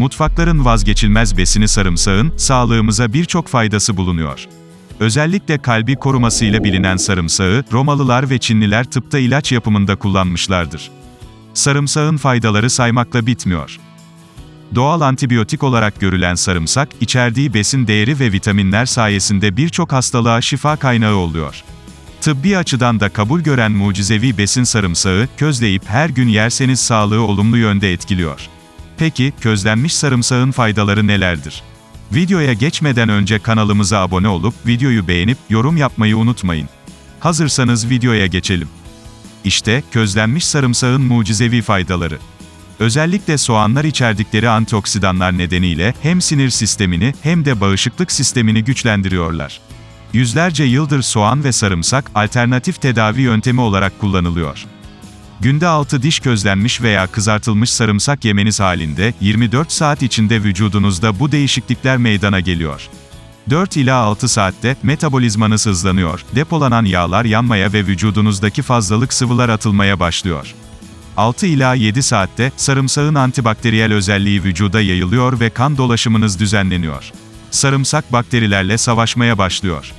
Mutfakların vazgeçilmez besini sarımsağın, sağlığımıza birçok faydası bulunuyor. Özellikle kalbi korumasıyla bilinen sarımsağı, Romalılar ve Çinliler tıpta ilaç yapımında kullanmışlardır. Sarımsağın faydaları saymakla bitmiyor. Doğal antibiyotik olarak görülen sarımsak, içerdiği besin değeri ve vitaminler sayesinde birçok hastalığa şifa kaynağı oluyor. Tıbbi açıdan da kabul gören mucizevi besin sarımsağı, közleyip her gün yerseniz sağlığı olumlu yönde etkiliyor. Peki, közlenmiş sarımsağın faydaları nelerdir? Videoya geçmeden önce kanalımıza abone olup, videoyu beğenip, yorum yapmayı unutmayın. Hazırsanız videoya geçelim. İşte, közlenmiş sarımsağın mucizevi faydaları. Özellikle soğanlar içerdikleri antioksidanlar nedeniyle hem sinir sistemini hem de bağışıklık sistemini güçlendiriyorlar. Yüzlerce yıldır soğan ve sarımsak alternatif tedavi yöntemi olarak kullanılıyor. Günde 6 diş közlenmiş veya kızartılmış sarımsak yemeniz halinde 24 saat içinde vücudunuzda bu değişiklikler meydana geliyor. 4 ila 6 saatte metabolizmanız hızlanıyor, depolanan yağlar yanmaya ve vücudunuzdaki fazlalık sıvılar atılmaya başlıyor. 6 ila 7 saatte sarımsağın antibakteriyel özelliği vücuda yayılıyor ve kan dolaşımınız düzenleniyor. Sarımsak bakterilerle savaşmaya başlıyor.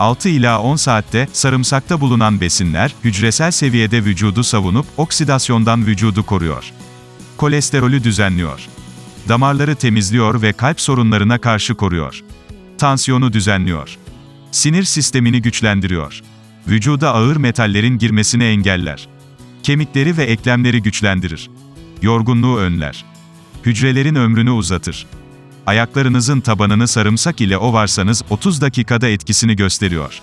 6 ila 10 saatte sarımsakta bulunan besinler hücresel seviyede vücudu savunup oksidasyondan vücudu koruyor. Kolesterolü düzenliyor. Damarları temizliyor ve kalp sorunlarına karşı koruyor. Tansiyonu düzenliyor. Sinir sistemini güçlendiriyor. Vücuda ağır metallerin girmesini engeller. Kemikleri ve eklemleri güçlendirir. Yorgunluğu önler. Hücrelerin ömrünü uzatır. Ayaklarınızın tabanını sarımsak ile ovarsanız 30 dakikada etkisini gösteriyor.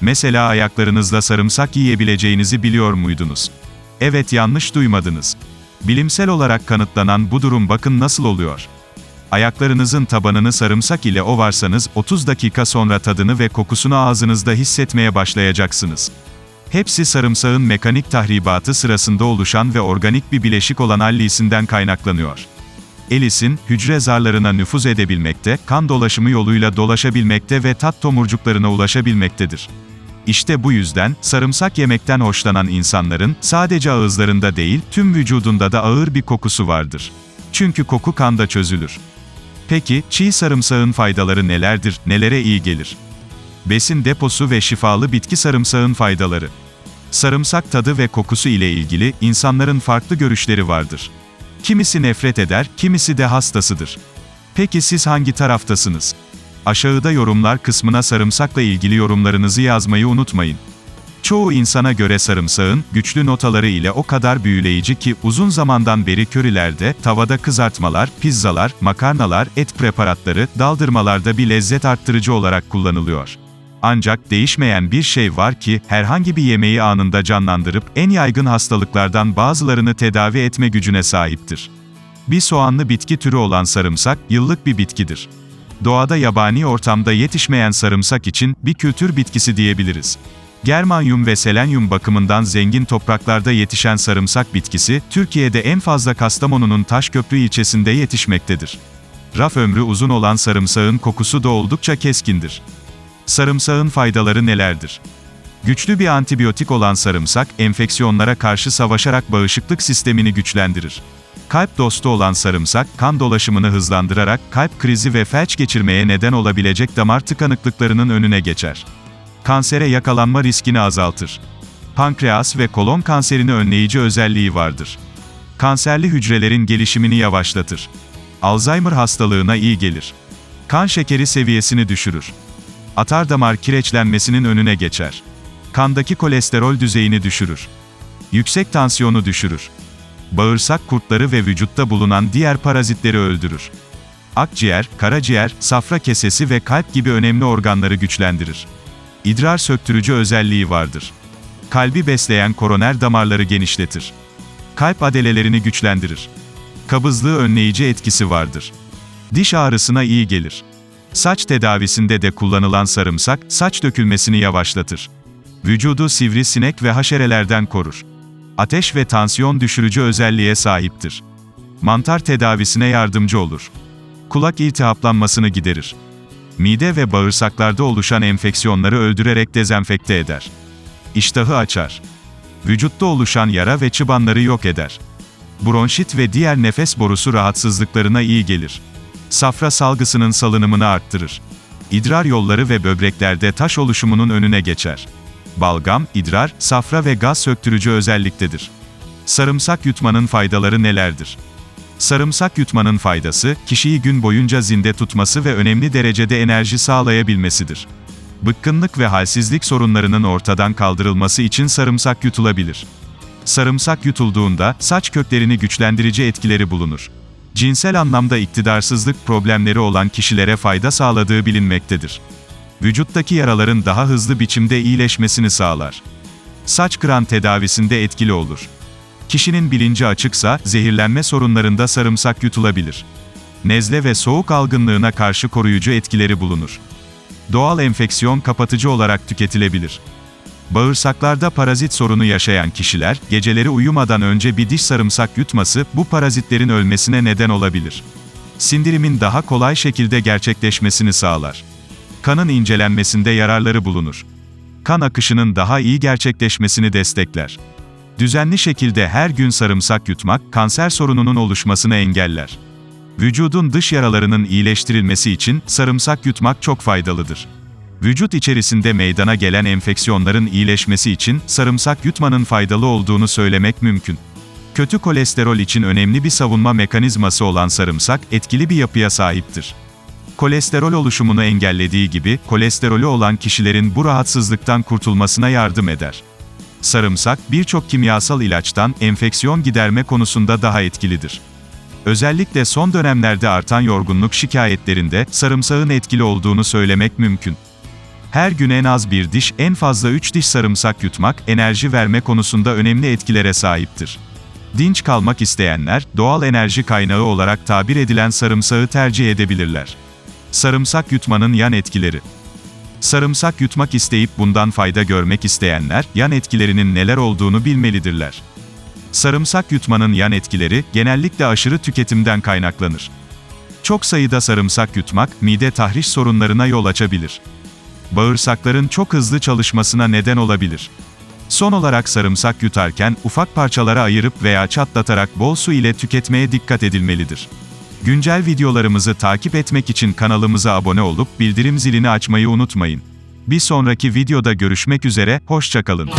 Mesela ayaklarınızla sarımsak yiyebileceğinizi biliyor muydunuz? Evet yanlış duymadınız. Bilimsel olarak kanıtlanan bu durum bakın nasıl oluyor. Ayaklarınızın tabanını sarımsak ile ovarsanız 30 dakika sonra tadını ve kokusunu ağzınızda hissetmeye başlayacaksınız. Hepsi sarımsağın mekanik tahribatı sırasında oluşan ve organik bir bileşik olan allisinden kaynaklanıyor. Elisin, hücre zarlarına nüfuz edebilmekte, kan dolaşımı yoluyla dolaşabilmekte ve tat tomurcuklarına ulaşabilmektedir. İşte bu yüzden, sarımsak yemekten hoşlanan insanların, sadece ağızlarında değil, tüm vücudunda da ağır bir kokusu vardır. Çünkü koku kanda çözülür. Peki, çiğ sarımsağın faydaları nelerdir, nelere iyi gelir? Besin deposu ve şifalı bitki sarımsağın faydaları. Sarımsak tadı ve kokusu ile ilgili, insanların farklı görüşleri vardır. Kimisi nefret eder, kimisi de hastasıdır. Peki siz hangi taraftasınız? Aşağıda yorumlar kısmına sarımsakla ilgili yorumlarınızı yazmayı unutmayın. Çoğu insana göre sarımsağın, güçlü notaları ile o kadar büyüleyici ki uzun zamandan beri körilerde, tavada kızartmalar, pizzalar, makarnalar, et preparatları, daldırmalarda bir lezzet arttırıcı olarak kullanılıyor. Ancak değişmeyen bir şey var ki, herhangi bir yemeği anında canlandırıp, en yaygın hastalıklardan bazılarını tedavi etme gücüne sahiptir. Bir soğanlı bitki türü olan sarımsak, yıllık bir bitkidir. Doğada yabani ortamda yetişmeyen sarımsak için, bir kültür bitkisi diyebiliriz. Germanyum ve selenyum bakımından zengin topraklarda yetişen sarımsak bitkisi, Türkiye'de en fazla Kastamonu'nun Taşköprü ilçesinde yetişmektedir. Raf ömrü uzun olan sarımsağın kokusu da oldukça keskindir. Sarımsağın faydaları nelerdir? Güçlü bir antibiyotik olan sarımsak, enfeksiyonlara karşı savaşarak bağışıklık sistemini güçlendirir. Kalp dostu olan sarımsak, kan dolaşımını hızlandırarak kalp krizi ve felç geçirmeye neden olabilecek damar tıkanıklıklarının önüne geçer. Kansere yakalanma riskini azaltır. Pankreas ve kolon kanserini önleyici özelliği vardır. Kanserli hücrelerin gelişimini yavaşlatır. Alzheimer hastalığına iyi gelir. Kan şekeri seviyesini düşürür. Atardamar kireçlenmesinin önüne geçer. Kandaki kolesterol düzeyini düşürür. Yüksek tansiyonu düşürür. Bağırsak kurtları ve vücutta bulunan diğer parazitleri öldürür. Akciğer, karaciğer, safra kesesi ve kalp gibi önemli organları güçlendirir. İdrar söktürücü özelliği vardır. Kalbi besleyen koroner damarları genişletir. Kalp adelelerini güçlendirir. Kabızlığı önleyici etkisi vardır. Diş ağrısına iyi gelir. Saç tedavisinde de kullanılan sarımsak, saç dökülmesini yavaşlatır. Vücudu sivrisinek ve haşerelerden korur. Ateş ve tansiyon düşürücü özelliğe sahiptir. Mantar tedavisine yardımcı olur. Kulak iltihaplanmasını giderir. Mide ve bağırsaklarda oluşan enfeksiyonları öldürerek dezenfekte eder. İştahı açar. Vücutta oluşan yara ve çıbanları yok eder. Bronşit ve diğer nefes borusu rahatsızlıklarına iyi gelir. Safra salgısının salınımını arttırır. İdrar yolları ve böbreklerde taş oluşumunun önüne geçer. Balgam, idrar, safra ve gaz söktürücü özelliktedir. Sarımsak yutmanın faydaları nelerdir? Sarımsak yutmanın faydası, kişiyi gün boyunca zinde tutması ve önemli derecede enerji sağlayabilmesidir. Bıkkınlık ve halsizlik sorunlarının ortadan kaldırılması için sarımsak yutulabilir. Sarımsak yutulduğunda, saç köklerini güçlendirici etkileri bulunur. Cinsel anlamda iktidarsızlık problemleri olan kişilere fayda sağladığı bilinmektedir. Vücuttaki yaraların daha hızlı biçimde iyileşmesini sağlar. Saç kıran tedavisinde etkili olur. Kişinin bilinci açıksa, zehirlenme sorunlarında sarımsak yutulabilir. Nezle ve soğuk algınlığına karşı koruyucu etkileri bulunur. Doğal enfeksiyon kapatıcı olarak tüketilebilir. Bağırsaklarda parazit sorunu yaşayan kişiler, geceleri uyumadan önce bir diş sarımsak yutması, bu parazitlerin ölmesine neden olabilir. Sindirimin daha kolay şekilde gerçekleşmesini sağlar. Kanın incelenmesinde yararları bulunur. Kan akışının daha iyi gerçekleşmesini destekler. Düzenli şekilde her gün sarımsak yutmak, kanser sorununun oluşmasını engeller. Vücudun dış yaralarının iyileştirilmesi için sarımsak yutmak çok faydalıdır. Vücut içerisinde meydana gelen enfeksiyonların iyileşmesi için sarımsak yutmanın faydalı olduğunu söylemek mümkün. Kötü kolesterol için önemli bir savunma mekanizması olan sarımsak etkili bir yapıya sahiptir. Kolesterol oluşumunu engellediği gibi kolesterolü olan kişilerin bu rahatsızlıktan kurtulmasına yardım eder. Sarımsak birçok kimyasal ilaçtan enfeksiyon giderme konusunda daha etkilidir. Özellikle son dönemlerde artan yorgunluk şikayetlerinde sarımsağın etkili olduğunu söylemek mümkün. Her gün en az bir diş, en fazla 3 diş sarımsak yutmak, enerji verme konusunda önemli etkilere sahiptir. Dinç kalmak isteyenler, doğal enerji kaynağı olarak tabir edilen sarımsağı tercih edebilirler. Sarımsak yutmanın yan etkileri Sarımsak yutmak isteyip bundan fayda görmek isteyenler, yan etkilerinin neler olduğunu bilmelidirler. Sarımsak yutmanın yan etkileri, genellikle aşırı tüketimden kaynaklanır. Çok sayıda sarımsak yutmak, mide tahriş sorunlarına yol açabilir. Bağırsakların çok hızlı çalışmasına neden olabilir. Son olarak sarımsak yutarken, ufak parçalara ayırıp veya çatlatarak bol su ile tüketmeye dikkat edilmelidir. Güncel videolarımızı takip etmek için kanalımıza abone olup bildirim zilini açmayı unutmayın. Bir sonraki videoda görüşmek üzere, hoşçakalın.